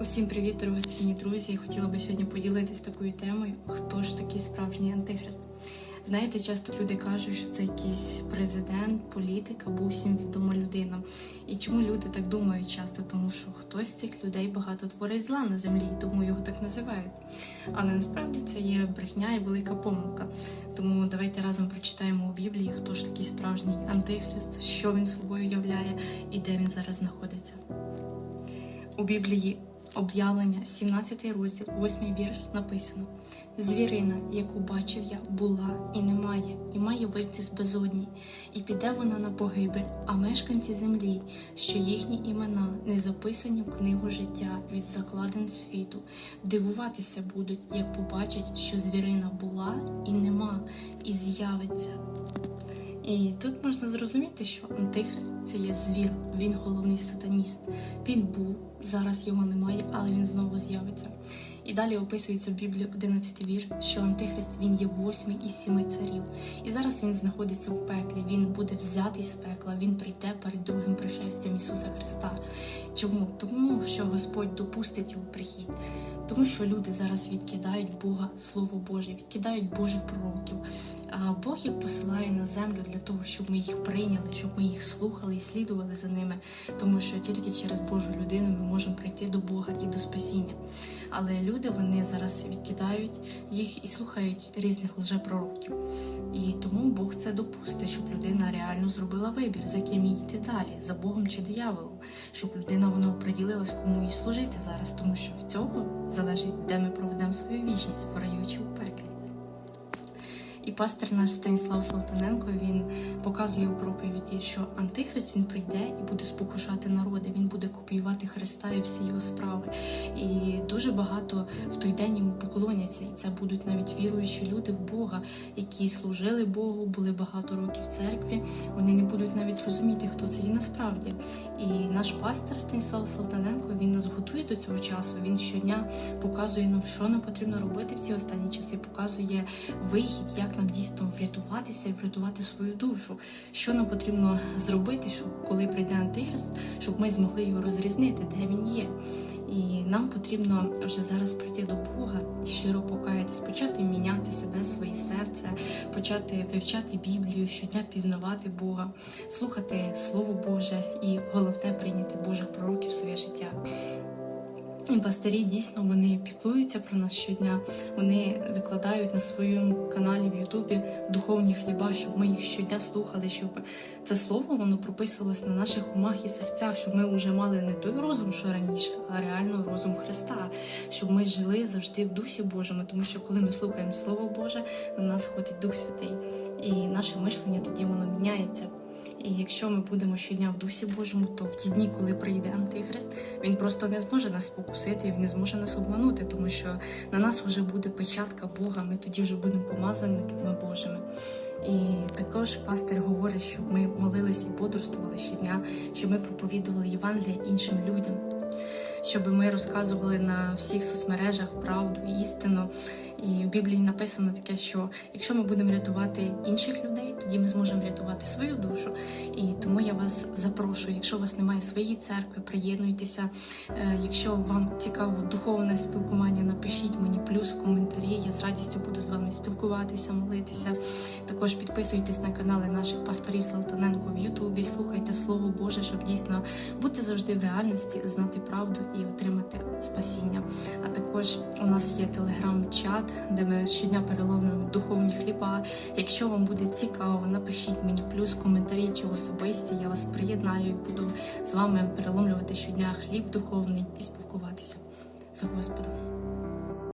Усім привіт, дорогоцінні друзі! Хотіла би сьогодні поділитись такою темою, хто ж такий справжній антихрист. Знаєте, часто люди кажуть, що це якийсь президент, політик або всім відома людина. І чому люди так думають часто? Тому що хтось з цих людей багато творить зла на землі, і тому його так називають. Але насправді це є брехня і велика помилка. Тому давайте разом прочитаємо у Біблії, хто ж такий справжній антихрист, що він собою являє і де він зараз знаходиться. У Біблії об'явлення, 17 розділ, 8 вірш написано: Звірина, яку бачив я, була і немає, і має вийти з безодні, і піде вона на погибель, а мешканці землі, що їхні імена не записані в книгу життя від закладин світу, дивуватися будуть, як побачать, що звірина була і нема, і з'явиться. І тут можна зрозуміти, що Антихрист це є звір, він головний сатаніст. Він був, зараз його немає, але він знову з'явиться. І далі описується в Біблії 11 вір, що Антихрист він є восьмий із сіми царів. І зараз він знаходиться в пеклі, він буде взятий з пекла, він прийде перед другим пришестям Ісуса Христа. Чому? Тому що Господь допустить його прихід. Тому що люди зараз відкидають Бога, Слово Боже, відкидають Божих пророків. А Бог їх посилає на землю для того, щоб ми їх прийняли, щоб ми їх слухали і слідували за ними, тому що тільки через Божу людину ми можемо прийти до Бога і до спасіння. Але люди вони зараз відкидають їх і слухають різних лжепророків. І тому Бог це допустить, щоб людина реально зробила вибір, за ким їй йти далі, за Богом чи дияволом, щоб людина вона оприділилась, кому їй служити зараз, тому що від цього залежить, де ми проведемо свою вічність в раю чи в пеклі. І пастор наш Станіслав Салтаненко він показує у проповіді, що Антихрист він прийде і буде спокушати народи, він буде копіювати Христа і всі його справи. І дуже багато в той день йому поклоняться, і це будуть навіть віруючі люди в Бога, які служили Богу, були багато років в церкві. Вони не будуть навіть розуміти, хто це є насправді. І наш пастор Станіслав Салтаненко він нас готує до цього часу. Він щодня показує нам, що нам потрібно робити в ці останні часи, показує вихід, як нам дійсно врятуватися і врятувати свою душу. Що нам потрібно зробити, щоб коли прийде антихрист, щоб ми змогли його розрізнити, де він є. І нам потрібно вже зараз прийти до Бога щиро покаятись, почати міняти себе, своє серце, почати вивчати Біблію, щодня пізнавати Бога, слухати Слово Боже і головне прийняти Божих пророків в своє життя. І пастирі дійсно вони піклуються про нас щодня. Вони викладають на своєму каналі в Ютубі духовні хліба, щоб ми їх щодня слухали, щоб це слово воно прописувалось на наших умах і серцях, щоб ми вже мали не той розум, що раніше, а реально розум Христа, щоб ми жили завжди в Дусі Божому, тому що коли ми слухаємо Слово Боже, на нас ходить Дух Святий, і наше мишлення тоді воно міняється. І якщо ми будемо щодня в дусі Божому, то в ті дні, коли прийде Антихрист, він просто не зможе нас спокусити, він не зможе нас обманути, тому що на нас вже буде печатка Бога. Ми тоді вже будемо помазаниками Божими. І також пастир говорить, щоб ми молились і бодрствували щодня, щоб ми проповідували Євангелія іншим людям. Щоб ми розказували на всіх соцмережах правду, істину. І в Біблії написано таке, що якщо ми будемо рятувати інших людей, тоді ми зможемо врятувати свою душу. І тому я вас запрошую, якщо у вас немає своєї церкви, приєднуйтеся. Е, Якщо вам цікаво духовне спілкування, напишіть мені плюс в коментарі. Я з радістю буду з вами спілкуватися, молитися. Також підписуйтесь на канали наших пасторів Салтаненко Ютубі, слухайте Слово Боже, щоб дійсно бути завжди в реальності, знати правду і отримати спасіння. А також у нас є телеграм-чат, де ми щодня переломлюємо духовні хліба. Якщо вам буде цікаво, напишіть мені плюс коментарі чи особисті. Я вас приєднаю і буду з вами переломлювати щодня хліб духовний і спілкуватися з Господом.